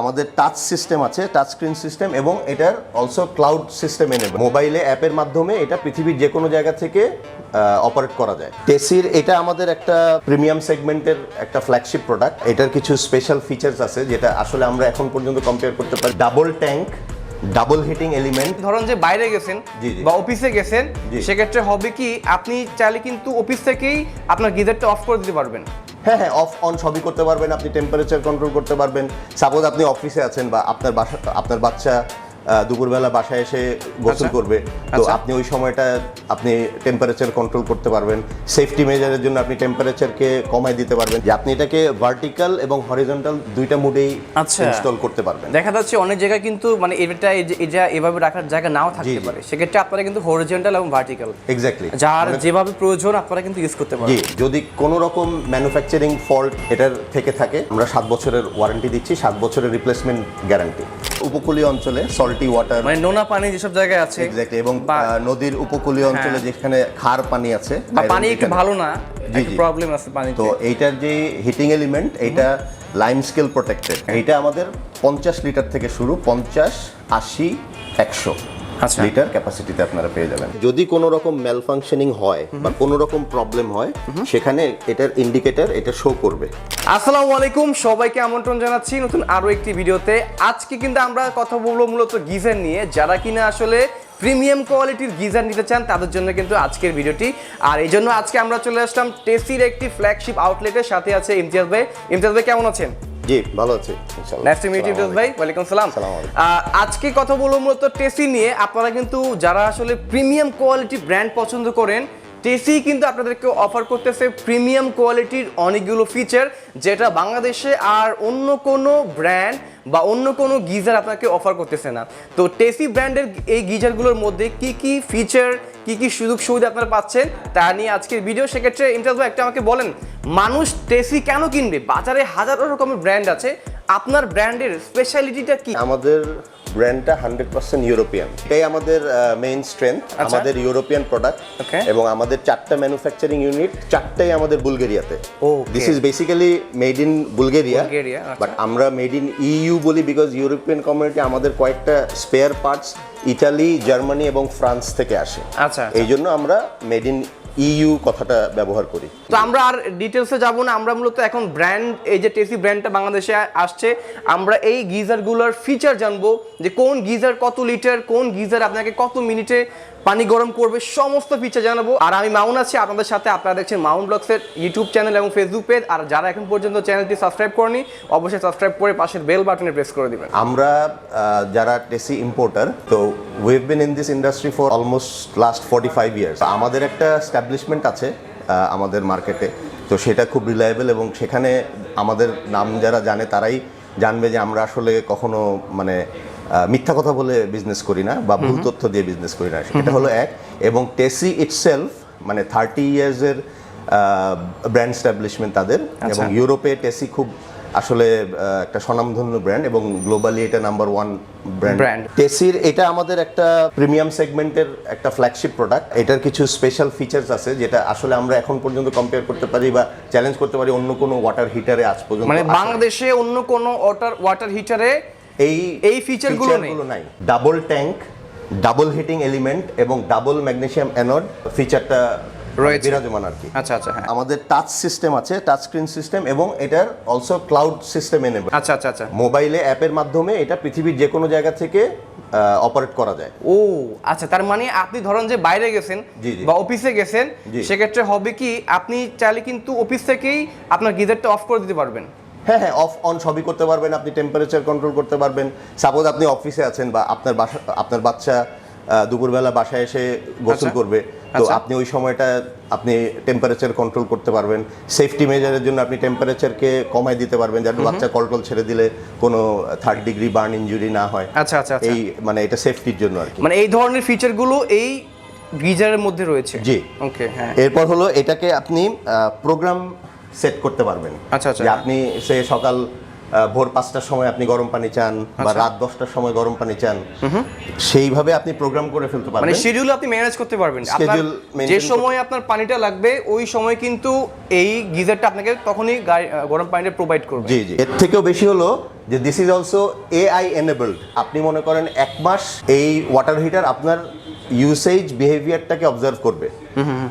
আমাদের touch system আছে touch screen system এবং এটার অলসো ক্লাউড সিস্টেম এনে মোবাইলে অ্যাপের মাধ্যমে এটা পৃথিবীর যে কোনো জায়গা থেকে অপারেট করা যায়। টেসির এটা আমাদের একটা প্রিমিয়াম সেগমেন্টের একটা ফ্ল্যাগশিপ প্রোডাক্ট এটার কিছু স্পেশাল ফিচার্স আছে যেটা আসলে আমরা এখন পর্যন্ত কম্পেয়ার করতে পারি। Double tank double heating element ধরুন যে বাইরে গেছেন। বা অফিসে গেছেন। সেক্ষেত্রে হবে কি আপনি চাইলে কিন্তু অফিস থেকেই আপনার গিজারটা অফ করে দিতে পারবেন। হ্যাঁ হ্যাঁ অফ অন সবই করতে পারবেন, আপনি টেম্পারেচার কন্ট্রোল করতে পারবেন। সাপোজ আপনি অফিসে আছেন বা আপনার বাসা, আপনার বাচ্চা দুপুরবেলা বাসায় এসে গোসল আচ্ছা। করবে। তো আচ্ছা। আপনি ওই সময়টা আপনি টেম্পারেচার কন্ট্রোল করতে পারবেন। সেফটি মেজারের জন্য আপনি টেম্পারেচারকে কমাই দিতে পারবেন। যে আপনি এটাকে ভার্টিক্যাল এবং হরিজন্টাল দুইটা মুডেই আচ্ছা। ইনস্টল করতে পারবেন। দেখা যাচ্ছে অনেক জায়গায় কিন্তু মানে এটা এই যে- এটা এভাবে রাখার জায়গা নাও থাকতে। পারে। সেক্ষেত্রে আপনারা কিন্তু হরিজন্টাল এবং ভার্টিক্যাল এক্স্যাক্টলি যার যেভাবে প্রয়োজন আপনারা কিন্তু ইউজ করতে পারেন যদি কোনো রকম ম্যানুফ্যাকচারিং ফল্ট এটার থেকে থাকে আমরা সাত বছরের ওয়ারেন্টি দিচ্ছি সাত বছরের রিপ্লেসমেন্ট গ্যারান্টি উপকূলীয় অঞ্চলে সল্টি ওয়াটার মানে নোনা পানি যেসব জায়গায় আছে এক্স্যাক্টলি এবং নদীর উপকূলীয় অঞ্চলে যেখানে খার পানি আছে পানি একটু ভালো না একটু প্রবলেম আছে পানি তো এইটার যে হিটিং এলিমেন্ট এটা লাইম স্কেল প্রোটেক্টেড এইটা আমাদের পঞ্চাশ লিটার থেকে শুরু পঞ্চাশ আশি একশো। লিটার ক্যাপাসিটিতে আপনারা পেয়ে যাবেন। যদি কোনো রকম ম্যাল ফাংশনিং হয় বা কোনো রকম প্রবলেম হয় সেখানে এটার ইন্ডিকেটর এটা শো করবে। আসসালামু আলাইকুম সবাইকে আমন্ত্রণ জানাচ্ছি নতুন আরও একটি ভিডিওতে। আজকে কিন্তু আমরা কথা বলব মূলত গিজার নিয়ে। যারা কিনা আসলে প্রিমিয়াম কোয়ালিটির গিজার নিতে চান তাদের জন্য কিন্তু আজকের ভিডিওটি। আর এই জন্য আজকে আমরা চলে আসলাম টেসির একটি ফ্ল্যাগশিপ আউটলেটের সাথে আছে ইমতিয়াজ ভাই। ইমতিয়াজ ভাই কেমন আছেন? জি ভালো আছে ইনশাআল্লাহ। নাইস টু মিট ইউ ভাই। ওয়ালাইকুম সালাম। আজকে কথা বলব মূলত টেসি নিয়ে। আপনারা কিন্তু যারা আসলে প্রিমিয়াম কোয়ালিটি ব্র্যান্ড পছন্দ করেন টেসি কিন্তু আপনাদেরকে অফার করতেছে প্রিমিয়াম কোয়ালিটির অনেকগুলো ফিচার যেটা বাংলাদেশে আর অন্য কোনো ব্র্যান্ড বা অন্য কোনো গিজার আপনাকে অফার করতেছে না। তো টেসি ব্র্যান্ডের এই গিজারগুলোর মধ্যে কি কি ফিচার কি কি সুযোগ সুবিধা আপনারা পাচ্ছেন তা নিয়ে আজকের ভিডিও সেক্ষেত্রে ইন্টারভিউ একটা আমাকে বলেন, মানুষ টেসি কেন কিনবে? বাজারে হাজারো রকমের ব্র্যান্ড আছে। আপনার ব্র্যান্ডের স্পেশালিটিটা কি? আমাদের ব্র্যান্ডটা হান্ড্রেড পার্সেন্ট ইউরোপিয়ান এটাই আমাদের মেইন স্ট্রেংথ আমাদের ইউরোপিয়ান প্রোডাক্ট এবং আমাদের চারটা ম্যানুফ্যাকচারিং ইউনিট চারটাই আমাদের বুলগেরিয়াতে. This is basically made in Bulgaria আচ্ছা। বাট আমরা মেড ইন ইইউ বলি বিকজ ইউরোপিয়ান কমিউনিটি আমাদের কয়েকটা স্পেয়ার পার্টস ইটালি জার্মানি এবং ফ্রান্স থেকে আসে। আচ্ছা এই জন্য আমরা মেড ইন ইইউ কথাটা ব্যবহার করি। তো আমরা আর ডিটেলসে যাব না, আমরা মূলত এখন ব্র্যান্ড এই যে টেসি ব্র্যান্ডটা বাংলাদেশে আসছে, আমরা এই গিজারগুলোর ফিচার জানব যে কোন গিজার কত লিটার কোন গিজার আপনাকে কত মিনিটে পানি গরম করবে, সমস্ত ফিচার জানাব। আর আমি মাউন আছি, আপনাদের সাথে আপনারা দেখছেন মাউন ব্লগসের ইউটিউব চ্যানেল এবং ফেসবুক পেজ আর যারা এখন পর্যন্ত চ্যানেলটি সাবস্ক্রাইব করেনি, অবশ্যই সাবস্ক্রাইব করে পাশের বেল বাটনে প্রেস করে দিবেন। আমরা যারা টেসি ইম্পোর্টার তো we've been in this industry for almost last forty five years আমাদের একটা স্ট্যাবলিশমেন্ট আছে আমাদের মার্কেটে তো সেটা খুব রিলায়েবল এবং সেখানে আমাদের নাম যারা জানে, তারাই জানবে যে আমরা আসলে কখনো মানে মিথ্যা কথা বলে বিজনেস করি না বা ভুল তথ্য দিয়ে বিজনেস করি না। সেটা হলো এক। এবং টেসি ইটসেলফ মানে থার্টি ইয়ার্সের ব্র্যান্ড স্ট্যাবলিশমেন্ট তাদের। এবং ইউরোপে টেসি খুব আসলে একটা স্বনামধন্য ব্র্যান্ড এবং গ্লোবালি এটা নাম্বার ওয়ান ব্র্যান্ড টেসির এটা আমাদের একটা প্রিমিয়াম সেগমেন্টের একটা ফ্ল্যাগশিপ প্রোডাক্ট এটার কিছু স্পেশাল ফিচার্স আছে যেটা আসলে আমরা এখন পর্যন্ত কম্পেয়ার করতে পারি বা চ্যালেঞ্জ করতে পারি অন্য কোনো ওয়াটার হিটারে আজ পর্যন্ত মানে বাংলাদেশে অন্য কোনো ওয়াটার ওয়াটার হিটারে এই এই ফিচারগুলো নেই। Double tank double heating element এবং ডাবল ম্যাগনেসিয়াম অ্যানোড ফিচারটা রয়েছে। বিরাজমান আর কি আচ্ছা আচ্ছা হ্যাঁ আমাদের টাচ সিস্টেম আছে টাচ স্ক্রিন সিস্টেম এবং এটার অলসো ক্লাউড সিস্টেম এনেবল আচ্ছা আচ্ছা আচ্ছা মোবাইলে অ্যাপের মাধ্যমে এটা পৃথিবীর যে কোনো জায়গা থেকে অপারেট করা যায় ও আচ্ছা তার মানে আপনি ধরেন যে বাইরে গেছেন। বা অফিসে গেছেন। সেক্ষেত্রে হবে কি আপনি চাইলে কিন্তু অফিস থেকেই আপনার গিজারটা অফ করে দিতে পারবেন হ্যাঁ হ্যাঁ অফ অন সবই করতে পারবেন আপনি টেম্পারেচার কন্ট্রোল করতে পারবেন। সাপোজ আপনি অফিসে আছেন বা আপনার বাসা আপনার বাচ্চা দুপুরবেলা বাসায় এসে গোসল আচ্ছা। করবে তো আচ্ছা। আপনি ওই সময়টা আপনি টেম্পারেচার কন্ট্রোল করতে পারবেন। সেফটি মেজারের জন্য আপনি টেম্পারেচারকে কমাই দিতে পারবেন যাতে বাচ্চা কলটল ছেড়ে দিলে কোনো থার্ড ডিগ্রি বার্ন ইনজুরি না হয়। আচ্ছা আচ্ছা আচ্ছা। এই মানে এটা সেফটির জন্য আর কি। মানে এই ধরনের ফিচারগুলো এই গিজারের মধ্যে রয়েছে? জি। ওকে হ্যাঁ। এরপর হলো এটাকে আপনি প্রোগ্রাম সেট করতে পারবেন। আচ্ছা, আচ্ছা। যে আপনি সে সকাল ভোর পাঁচটার সময় আপনি গরম পানি চান বা আচ্ছা। রাত দশটার সময় গরম পানি চান সেইভাবে আপনি প্রোগ্রাম করে ফেলতে পারবেন। মানে শিডিউল আপনি ম্যানেজ করতে পারবেন। শিডিউল যে সময় আপনার পানিটা লাগবে ওই সময় কিন্তু এই গিজারটা আপনাকে তখনই গরম পানিটা প্রোভাইড করবে। জি জি। এর থেকেও বেশি হলো যে this is also AI enabled আপনি মনে করেন এক মাস এই ওয়াটার হিটার আপনার ইউসেজ বিহেভিয়ারটাকে অবজার্ভ করবে।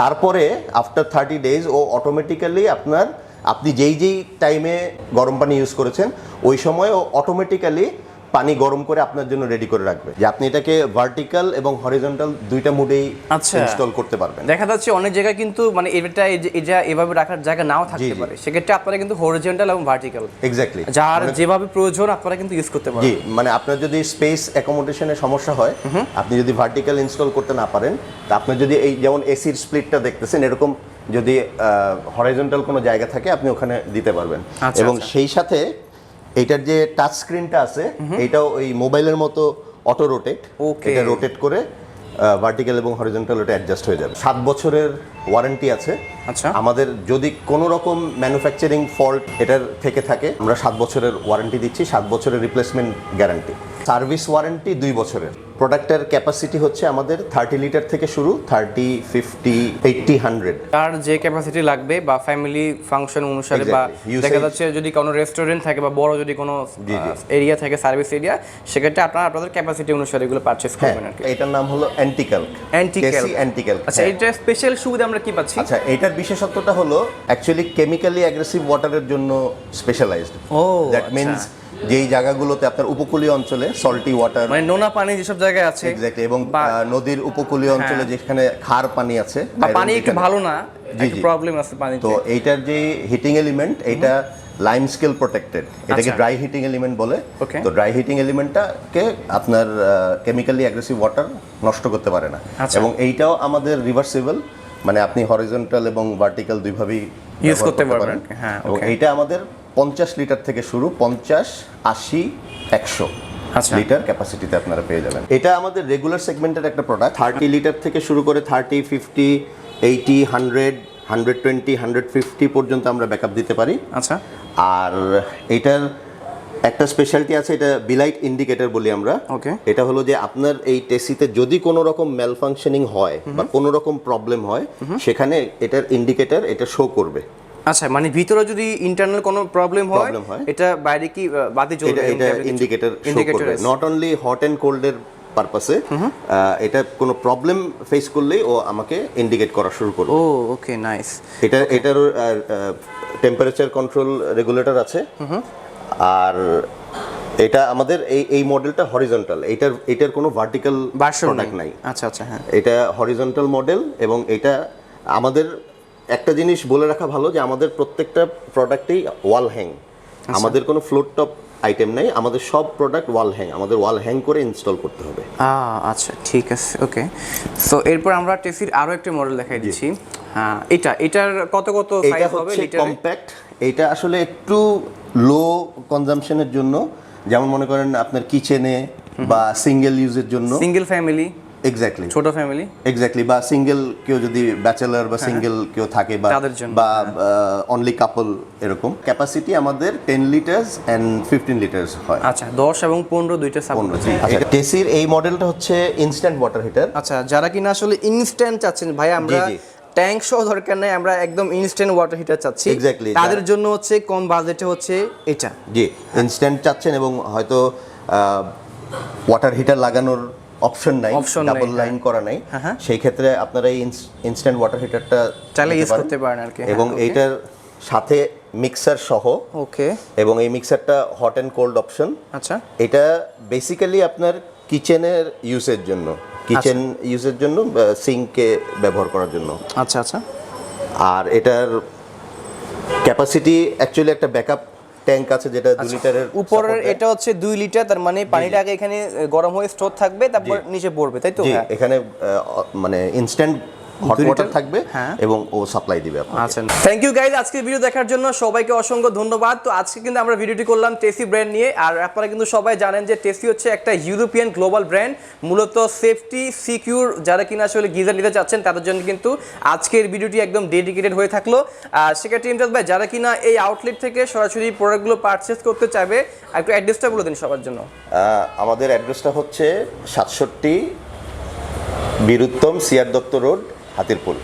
তারপরে আফটার থার্টি ডেজ ও অটোমেটিক্যালি আপনার, আপনি যেই যেই টাইমে গরম পানি ইউজ করেছেন, ওই সময় ও অটোমেটিক্যালি পানি গরম করে আপনার জন্য রেডি করে রাখবে। যে আপনি এটাকে ভার্টিক্যাল এবং হরিজন্টাল দুইটা মুডেই আচ্ছা। ইনস্টল করতে পারবেন। দেখা যাচ্ছে অনেক জায়গায় কিন্তু মানে এটা এই যে- এটা এভাবে রাখার জায়গা নাও থাকতে। পারে। সেক্ষেত্রে আপনারা কিন্তু হরিজন্টাল এবং ভার্টিক্যাল এক্স্যাক্টলি যার যেভাবে প্রয়োজন আপনারা কিন্তু ইউজ করতে জি মানে আপনার যদি স্পেস অ্যাকোমোডেশনের সমস্যা হয় আপনি যদি ভার্টিক্যাল ইনস্টল করতে না পারেন তা আপনি যদি এই যেমন এসির স্প্লিটটা দেখতেছেন এরকম যদি হরাইজন্টাল কোনো জায়গা থাকে আপনি ওখানে দিতে পারবেন। আচ্ছা, এবং আচ্ছা। সেই সাথে এইটার যে টাচ স্ক্রিনটা আছে এইটাও ওই মোবাইলের মতো অটো রোটেট ওকে এটা রোটেট করে ভার্টিক্যাল এবং হরিজন্টাল ওটা অ্যাডজাস্ট হয়ে যাবে। সাত বছরের ওয়ারেন্টি আছে। আচ্ছা। আমাদের যদি কোনো রকম ম্যানুফ্যাকচারিং ফল্ট এটার থেকে থাকে আমরা সাত বছরের ওয়ারেন্টি দিচ্ছি সাত বছরের রিপ্লেসমেন্ট গ্যারান্টি সার্ভিস ওয়ারেন্টি দুই বছরের। প্রোডাক্টের ক্যাপাসিটি হচ্ছে আমাদের থার্টি লিটার থেকে শুরু থার্টি ফিফটি এইটটি হান্ড্রেড। তার যে ক্যাপাসিটি লাগবে বা ফ্যামিলি ফাংশন অনুসারে বা দেখা যাচ্ছে যদি কোনো রেস্টুরেন্ট থাকে বা বড় যদি কোনো। এরিয়া থাকে সার্ভিস এরিয়া সেক্ষেত্রে আপনারা আপনাদের ক্যাপাসিটি অনুসারে এগুলো পারচেস হ্যাঁ করবেন আর কি। এটার নাম হলো অ্যান্টিক্যাল Anti-calc। অ্যান্টিক্যাল আচ্ছা এটা স্পেশাল সুবিধা আমরা কি পাচ্ছি? আচ্ছা এটার বিশেষত্বটা হলো অ্যাকচুয়ালি কেমিক্যালি অ্যাগ্রেসিভ ওয়াটারের জন্য স্পেশালাইজড ও, দ্যাট আচ্ছা। মিনস যেই জায়গাগুলোতে আপনার উপকূলীয় অঞ্চলে সল্টি ওয়াটার মানে নোনা পানি যেসব জায়গায় আছে এক্স্যাক্টলি এবং নদীর উপকূলীয় অঞ্চলে যেখানে খার পানি আছে পানি একটু ভালো না একটু প্রবলেম আছে পানিতে। তো এইটার যে হিটিং এলিমেন্ট এইটা লাইম স্কেল প্রোটেক্টেড এটাকে। ড্রাই হিটিং এলিমেন্ট বলে। তো ড্রাই হিটিং এলিমেন্টটাকে আপনার কেমিক্যালি অ্যাগ্রেসিভ ওয়াটার নষ্ট করতে পারে না। আচ্ছা। এবং এইটাও আমাদের রিভার্সিবল মানে আপনি হরিজন্টাল এবং ভার্টিক্যাল দুইভাবেই ইউজ করতে পারবেন, হ্যাঁ, এবং এইটা আমাদের পঞ্চাশ লিটার থেকে শুরু পঞ্চাশ আশি একশো আচ্ছা। লিটার ক্যাপাসিটিতে আপনারা পেয়ে যাবেন। এটা আমাদের রেগুলার সেগমেন্টের একটা প্রোডাক্ট থার্টি লিটার থেকে শুরু করে thirty fifty eighty hundred hundred twenty hundred fifty পর্যন্ত আমরা ব্যাকআপ দিতে পারি। আচ্ছা। আর এটার একটা স্পেশালিটি আছে এটা বিলাইট ইন্ডিকেটর বলি আমরা। Okay. এটা হলো যে আপনার এই টেসিতে যদি কোনো রকম ম্যাল ফাংশনিং হয় বা কোনো রকম প্রবলেম হয় সেখানে এটার ইন্ডিকেটর এটা শো করবে। আচ্ছা মানে ভিতরে যদি ইন্টারনাল কোনো প্রবলেম হয় হয়। এটা বাইরে কি বাতি জ্বলবে এটা এর? ইন্ডিকেটর আছে। নট অনলি হট অ্যান্ড কোল্ডের পারপাসে এটা কোনো প্রবলেম ফেস করলেই ও আমাকে ইন্ডিকেট করা শুরু করবে। ও ওকে নাইস এটা এটার টেম্পারেচার কন্ট্রোল রেগুলেটর আছে। আর এটা আমাদের এই এই মডেলটা হরিজন্টাল এটার এটার কোনো ভার্টিক্যাল প্রোডাক্ট নাই। আচ্ছা আচ্ছা হ্যাঁ। এটা হরিজন্টাল মডেল এবং এটা আমাদের একটা জিনিস বলে রাখা ভালো যে আমাদের প্রত্যেকটা প্রোডাক্টেই ওয়াল হ্যাং আমাদের কোনো ফ্লোর টপ আইটেম নেই আমাদের সব প্রোডাক্ট ওয়াল হ্যাং আমাদের ওয়াল হ্যাং করে ইনস্টল করতে হবে। আচ্ছা ঠিক আছে ওকে সো এরপর আমরা টেসির আরও একটা মডেল দেখাই দিচ্ছি। হ্যাঁ এটা এটার কত কত এটা সাইজ হবে হচ্ছে লিটারে কম্প্যাক্ট এটা আসলে একটু লো কনজাম্পশনের জন্য যেমন মনে করেন আপনার কিচেনে বা সিঙ্গেল ইউজের জন্য। সিঙ্গেল ফ্যামিলি এক্স্যাক্টলি ছোট ফ্যামিলি এক্স্যাক্টলি বা সিঙ্গেল কেউ যদি ব্যাচেলার বা সিঙ্গেল কেউ থাকে বা তাদের জন্য, বা অনলি কাপল এরকম। ক্যাপাসিটি আমাদের ten litres and fifteen litres হয়। আচ্ছা দশ এবং পনেরো দুইটা সাপোর্ট আছে আচ্ছা টেসির এই মডেলটা হচ্ছে ইনস্ট্যান্ট ওয়াটার হিটার আচ্ছা যারা কিনা আসলে ইনস্ট্যান্ট চাচ্ছেন ভাই আমরা ট্যাঙ্ক সহ দরকার নাই আমরা একদম ইনস্ট্যান্ট ওয়াটার হিটার চাচ্ছি। Exactly, তাদের জন্য হচ্ছে কম বাজেটে হচ্ছে এটা। জি ইনস্ট্যান্ট চাচ্ছেন এবং হয়তো ওয়াটার হিটার লাগানোর অপশন নাই ডাবল লাইন করা নাই। হ্যাঁ, হ্যাঁ। সেই ক্ষেত্রে আপনারা এই ইনস্ট্যান্ট ওয়াটার হিটারটা চাইলে use করতে পারেন আর কি, হ্যাঁ, এবং এইটার সাথে মিক্সার সহ। ওকে এবং এই মিক্সারটা হট অ্যান্ড কোল্ড অপশন আচ্ছা। এটা বেসিক্যালি আপনার কিচেনের ইউজের জন্য। কিচেন ইউজের জন্য সিঙ্কে ব্যবহার করার জন্য। আচ্ছা আচ্ছা। আর এটার ক্যাপাসিটি অ্যাকচুয়ালি একটা ব্যাকআপ ট্যাঙ্ক আছে যেটা 2 লিটারের আচ্ছা, উপরের এটা হচ্ছে দুই লিটার তার মানে পানিটা আগে এখানে গরম হয়ে স্টোর থাকবে তারপর নিচে পড়বে তাই তো? হ্যাঁ। এখানে মানে ইনস্ট্যান্ট হট ওয়াটার থাকবে হ্যাঁ। এবং ও সাপ্লাই দিবে আচ্ছা। থ্যাংক ইউ গাইজ আজকে ভিডিও দেখার জন্য সবাইকে অসংখ্য ধন্যবাদ। তো আজকে কিন্তু আমরা ভিডিওটি করলাম টেসি ব্র্যান্ড নিয়ে। আর আপনারা কিন্তু সবাই জানেন যে টেসি হচ্ছে একটা ইউরোপিয়ান গ্লোবাল ব্র্যান্ড মূলত সেফটি সিকিউর যারা কিনা আসলে গিজার নিতে চাচ্ছেন তাদের জন্য কিন্তু আজকের ভিডিওটি একদম ডেডিকেটেড হয়ে থাকল। আর সেক্ষেত্রে ইমতাজ ভাই যারা কিনা এই আউটলেট থেকে সরাসরি প্রোডাক্টগুলো পারচেস করতে চাইবে একটু অ্যাড্রেসটা বলে দিন সবার জন্য। আমাদের অ্যাড্রেসটা হচ্ছে সাতষট্টি Biruttam C R Datta road Hatirpool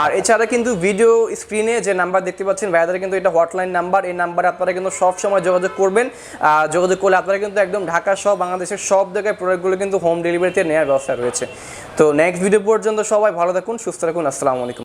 আর এছাড়া কিন্তু ভিডিও স্ক্রিনে যে নাম্বার দেখতে পাচ্ছেন, ভাইয়াদের কিন্তু এটা হটলাইন নাম্বার এই নাম্বারে আপনারা কিন্তু সব সময় যোগাযোগ করবেন। যোগাযোগ করলে আপনারা কিন্তু একদম ঢাকা সহ বাংলাদেশের সব জায়গায় প্রোডাক্টগুলো কিন্তু হোম ডেলিভারিতে নেওয়ার ব্যবস্থা রয়েছে। তো নেক্সট ভিডিও পর্যন্ত সবাই ভালো থাকুন, সুস্থ থাকুন, আসসালামু আলাইকুম।